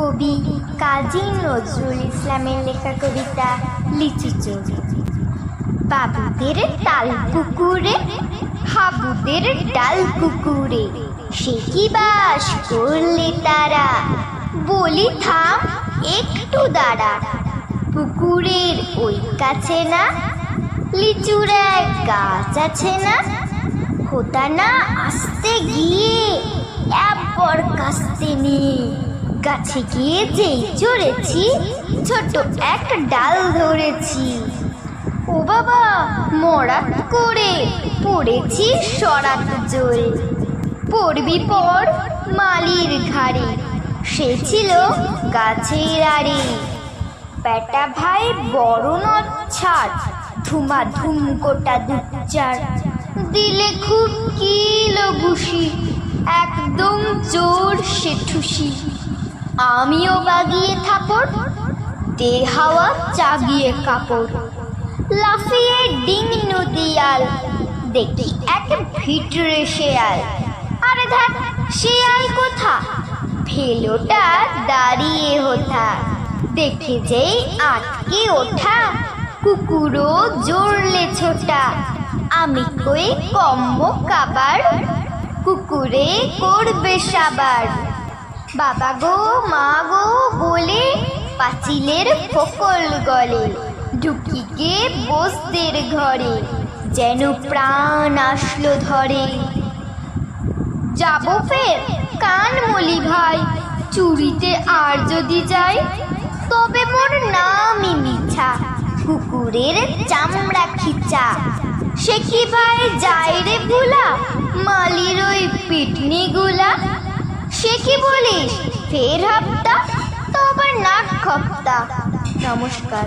কবি কাজী নজরুল ইসলামের লেখা কবিতা লিচু চোর বাবুদের তাল পুকুরে, হাবুদের ডাল কুকুরে সে কি বাস করলে তারা? বলি থাম, একটু দাঁড়া। পুকুরের ওই কাছে না, লিচুর এক গাছ আছে না? হোতা না আসতে গিয়ে এক একবার কাস্তে নিয়ে গাছে গিয়ে যেই চড়েছি ছোট এক ডাল ধরেছি। ও বাবা মরাত করে পড়েছি সরাত জোরে। পড়বি পর মালির ঘাড়ে, সে ছিল গাছের আড়ে। বেটা ভাই বড় ছাড় ধুমা ধুম গোটা দুচার দিলে খুব কিলো ঘুষি একদম জোর সে ঠুসি আমিও বাগিয়ে থাপড় দে হাওয়া চাগিয়ে কাপড়। লাফিয়ে ডিং নদিয়াল দেখি এক ভিতরে শেয়াল আরে দেখ শেয়াল কোথা? ভেলোটা দাঁড়িয়ে হোথা দেখে যেই আটকে ওঠা, কুকুরও জোরলে ছোটা। আমি কই কম্ব কাবার, কুকুরে করবে সাবার। বাবা গো, মা গো, বলে পাঁচিলের ফকল গলে ঢুকি গে বসদের ঘরে, যেন প্রাণ আসলো ধরে। যাব ফের, কান মলি ভাই, চুরিতে আর যদি যাই, তবে মোর নামই মিছা, কুকুরের চামড়া খিচা। সে কি ভাই যায় রে ভুলা, মালির ওই পিটনি গুলা? সে কি বলিস? ফের হাপ্তা তো আবার নাক খপ্তা নমস্কার।